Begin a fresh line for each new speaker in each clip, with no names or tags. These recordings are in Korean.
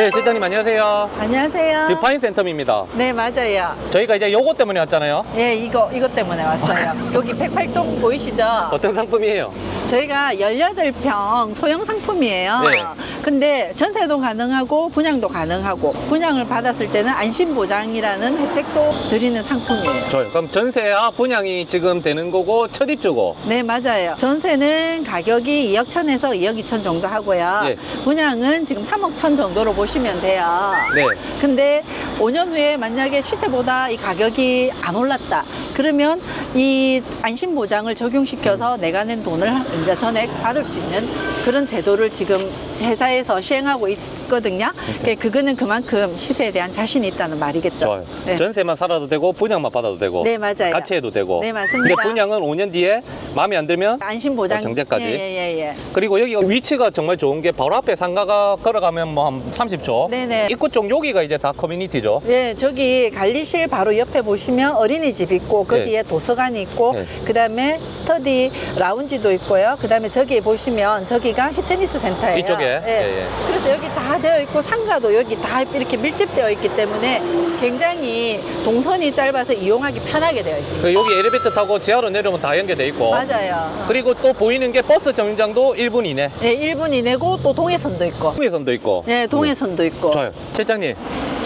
네, 실장님 안녕하세요.
안녕하세요.
디파인 센텀입니다.
네, 맞아요.
저희가 이제 요거 때문에 왔잖아요.
예, 이거, 이것 때문에 왔어요. 여기 108동 보이시죠?
어떤 상품이에요?
저희가 18평 소형 상품이에요.
네.
근데 전세도 가능하고 분양도 가능하고 분양을 받았을 때는 안심보장이라는 혜택도 드리는 상품이에요.
좋아요. 그럼 전세와 분양이 지금 되는 거고 첫 입주고.
네, 맞아요. 전세는 가격이 2억 천에서 2억 2천 정도 하고요.
예.
분양은 지금 3억 천 정도로 보시면 돼요.
네.
근데 5년 후에 만약에 시세보다 이 가격이 안 올랐다. 그러면 이 안심보장을 적용시켜서 내가 낸 돈을 이제 전액 받을 수 있는 그런 제도를 지금 회사에서 시행하고 있 거든요. 그러니까 그거는 그만큼 시세에 대한 자신이 있다는 말이겠죠.
좋아요.
네.
전세만 살아도 되고 분양만 받아도 되고.
네, 맞아요.
같이 해도 되고.
네, 맞습니다.
근데 분양은 5년 뒤에 마음에 안 들면
안심 보장
어, 정제까지?
예, 예, 예, 예.
그리고 여기가 위치가 정말 좋은 게 바로 앞에 상가가 걸어가면 뭐 한 30초.
네 네.
입구 쪽 여기가 이제 다 커뮤니티죠.
예, 저기 관리실 바로 옆에 보시면 어린이집 있고 그
네.
뒤에 도서관이 있고
네.
그다음에 스터디 라운지도 있고요. 그다음에 저기 보시면 저기가 히트니스 센터예요.
이쪽에?
예.
예, 예.
그래서 여기 다 되어 있고 상가도 여기 다 이렇게 밀집되어 있기 때문에 굉장히 동선이 짧아서 이용하기 편하게 되어 있습니다.
그 여기 엘리베이터 타고 지하로 내려오면 다 연결돼 있고.
맞아요.
그리고 또 보이는 게 버스 정류장도 1분 이내.
예, 1분 이내고 또 동해선도 있고.
동해선도 있고.
예, 동해선도 있고.
좋아요. 실장님,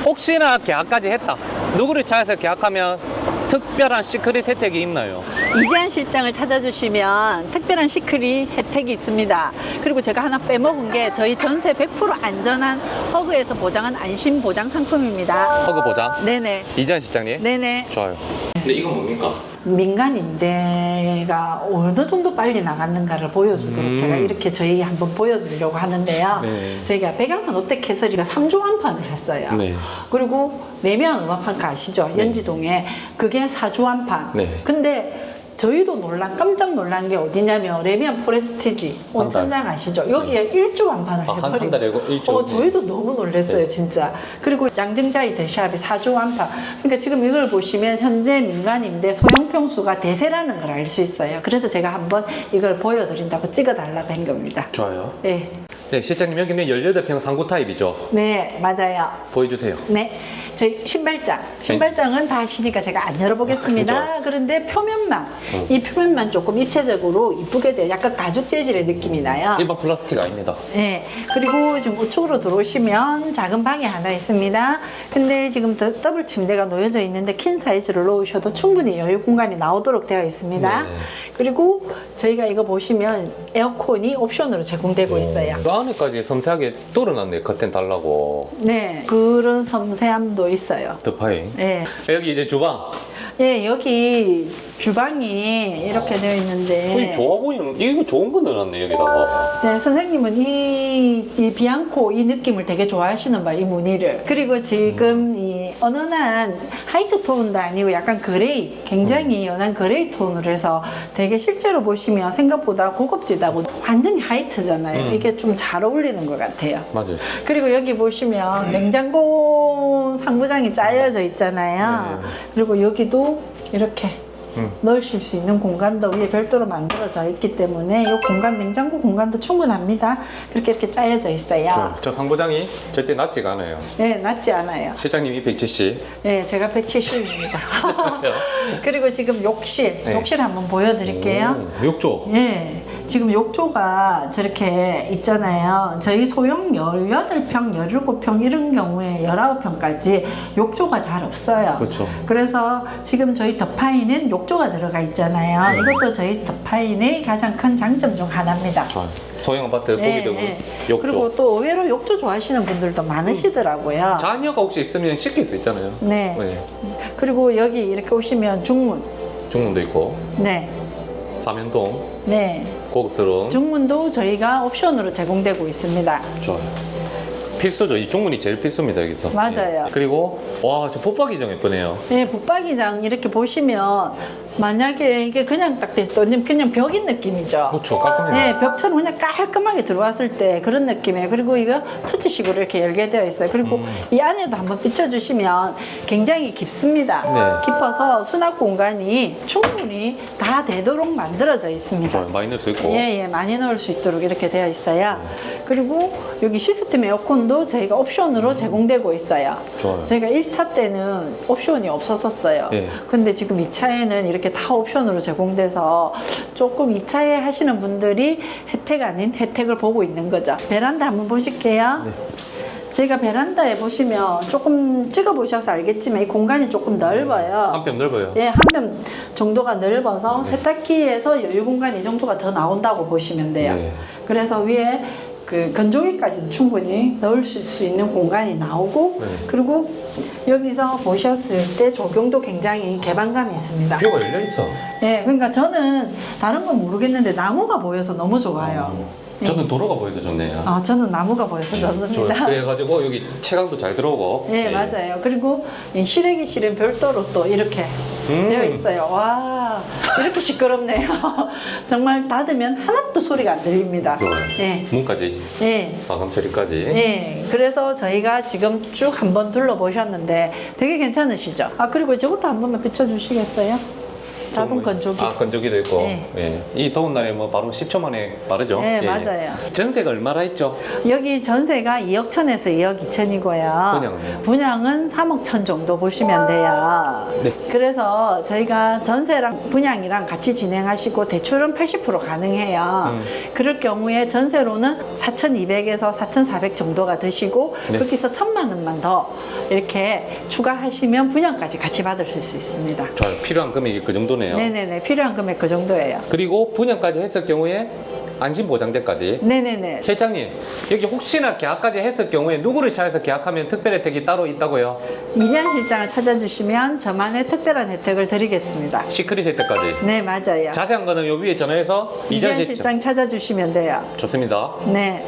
혹시나 계약까지 했다. 누구를 찾아서 계약하면 특별한 시크릿 혜택이 있나요?
이재한 실장을 찾아주시면 특별한 시크릿 혜택이 있습니다. 그리고 제가 하나 빼먹은 게 저희 전세 100% 안전한 허그에서 보장한 안심 보장 상품입니다.
허그 보장.
네네.
이재한 실장님.
네네.
좋아요. 근데 이건 뭡니까?
민간 임대가 어느 정도 빨리 나갔는가를 보여주도록
음.
제가 이렇게 저희 한번 보여드리려고 하는데요.
네.
저희가 백양산 롯데캐서리가 3조 완판을 했어요.
네.
그리고 내면 음악판가 아시죠? 연지동에 그게 4조 완판.
네.
근데 저희도 놀란 깜짝 놀란 게 어디냐면 레미안 포레스티지
한
온천장 아시죠? 여기에 1조 완판을
아, 한-
해버리고
한 달에 일 조?
어, 저희도 너무 놀랐어요
네.
진짜 그리고 양증자이 대샵이 4조 완판 그러니까 지금 이걸 보시면 현재 민간 임대 소형 평수가 대세라는 걸 알 수 있어요 그래서 제가 한번 이걸 보여드린다고 찍어달라고 한 겁니다
좋아요.
네,
네, 실장님 여기는 18평 상구 타입이죠.
네 맞아요
보여주세요.
네, 저희 신발장. 신발장은 다 아시니까 제가 안 열어보겠습니다.
그죠.
그런데 표면만,
어.
이 표면만 조금 입체적으로 이쁘게 돼요. 약간 가죽 재질의 느낌이 나요.
일반 플라스틱 아닙니다.
네, 그리고 지금 우측으로 들어오시면 작은 방이 하나 있습니다. 근데 지금 더- 더블 침대가 놓여져 있는데 퀸 사이즈를 놓으셔도 충분히 여유 공간이 나오도록 되어 있습니다.
네.
그리고 저희가 이거 보시면 에어컨이 옵션으로 제공되고 있어요.
그 안에까지 섬세하게 뚫어놨네, 커튼 달라고.
네, 그런 섬세함도 있어요.
드파잉.
네.
여기 이제 주방.
예, 여기 주방이 이렇게 되어 있는데.
거의 좋아 보이는, 이거 좋은 거 넣어놨네, 여기다가.
네, 선생님은 이, 이 비앙코 이 느낌을 되게 좋아하시는 바이 무늬를. 그리고 지금 이 은은한 하이트 톤도 아니고 약간 그레이, 굉장히 연한 그레이 톤으로 해서 되게 실제로 보시면 생각보다 고급지다고 완전히 하이트잖아요.
음.
이게 좀 잘 어울리는 것 같아요.
맞아요.
그리고 여기 보시면 냉장고 상부장이 짜여져 있잖아요.
네.
그리고 여기도 이렇게
음.
넣으실 수 있는 공간도 위에 별도로 만들어져 있기 때문에 이 공간 냉장고 공간도 충분합니다. 그렇게 이렇게 짜여져 있어요.
저, 저 상부장이 절대 낮지가 않아요.
네, 낮지 않아요.
실장님이 170.
네, 제가 170입니다. 그리고 지금 욕실,
네.
욕실 한번 보여드릴게요.
오, 욕조.
예, 지금 욕조가 저렇게 있잖아요. 저희 소형 18평, 17평 이런 경우에 19평까지 욕조가 잘 없어요.
그렇죠.
그래서 지금 저희 더파이는 욕조가 들어가 있잖아요. 이것도 저희 더파인의 가장 큰 장점 중 하나입니다.
좋아요. 소형 아파트
예,
보기 드문
예.
욕조.
그리고 또 의외로 욕조 좋아하시는 분들도 많으시더라고요.
자녀가 혹시 있으면 씻길 수 있잖아요.
네.
네.
그리고 여기 이렇게 오시면 중문.
중문도 있고,
네.
사면동,
네.
고급스러운.
중문도 저희가 옵션으로 제공되고 있습니다.
좋아요. 필수죠. 이 중문이 제일 필수입니다, 여기서.
맞아요.
예. 그리고, 와, 저 붙박이장 예쁘네요.
네, 붙박이장 이렇게 보시면 만약에 이게 그냥 딱 됐더니 그냥 벽인 느낌이죠.
그렇죠. 깔끔해요.
네, 벽처럼 그냥 깔끔하게 들어왔을 때 그런 느낌이에요. 그리고 이거 터치식으로 이렇게 열게 되어 있어요. 그리고
음.
이 안에도 한번 비춰주시면 굉장히 깊습니다.
네.
깊어서 수납 공간이 충분히 다 되도록 만들어져 있습니다.
좋아요. 많이 넣을 수 있고.
예, 예, 많이 넣을 수 있도록 이렇게 되어 있어요. 그리고 여기 시스템 에어컨도 보장도 저희가 옵션으로 제공되고 있어요.
좋아요.
저희가 1차 때는 옵션이 없었었어요.
예.
근데 지금 2차에는 이렇게 다 옵션으로 제공돼서 조금 2차에 하시는 분들이 혜택 아닌 혜택을 보고 있는 거죠. 베란다 한번 보실게요.
네.
저희가 베란다에 보시면 조금 찍어 보셔서 알겠지만 이 공간이 조금 넓어요.
한뼘 넓어요.
예, 한 뼘 정도가 넓어서 세탁기에서 여유 공간 이 정도가 더 나온다고 보시면 돼요.
네.
그래서 위에 그 건조기까지도 충분히 넣을 수 있는 공간이 나오고
네.
그리고 여기서 보셨을 때 조경도 굉장히 개방감이 있습니다.
뷰가 열려 있어.
예, 그러니까 저는 다른 건 모르겠는데 나무가 보여서 너무 좋아요. 예.
저는 도로가 보여서 좋네요.
아, 저는 나무가 보여서 좋습니다.
좋아요. 그래가지고 여기 채광도 잘 들어오고.
네,
예.
맞아요. 그리고 이 실외기실은 별도로 또 이렇게
음.
되어 있어요. 와, 이렇게 시끄럽네요. 정말 닫으면 하나도 소리가 안 들립니다.
좋아요.
네.
문까지
네.
마감 처리까지.
네, 그래서 저희가 지금 쭉 한번 둘러보셨는데 되게 괜찮으시죠? 아, 그리고 저것도 한 번만 비춰주시겠어요? 자동 건조기.
아 건조기도 있고.
네.
예. 이 더운 날에 뭐 바로 10초 만에 빠르죠.
네,
예, 예.
맞아요.
전세가 얼마나 했죠?
여기 전세가 2억 천에서 2억 2천이고요.
분양은요?
분양은 3억 천 정도 보시면 돼요.
네.
그래서 저희가 전세랑 분양이랑 같이 진행하시고 대출은 80% 가능해요.
음.
그럴 경우에 전세로는 4,200에서 4,400 정도가 드시고
네.
거기서 천만 원만 더 이렇게 추가하시면 분양까지 같이 받을 수 있습니다.
좋아요. 필요한 금액이 그 정도네 요.
네네네 필요한 금액 그 정도예요.
그리고 분양까지 했을 경우에 안심보장제까지.
네네네.
회장님, 여기 혹시나 계약까지 했을 경우에 누구를 찾아서 계약하면 특별 혜택이 따로 있다고요?
이재한 실장을 찾아주시면 저만의 특별한 혜택을 드리겠습니다.
시크릿 혜택까지.
네 맞아요.
자세한 거는 요 위에 전화해서 이전
실장 찾아주시면 돼요.
좋습니다.
네.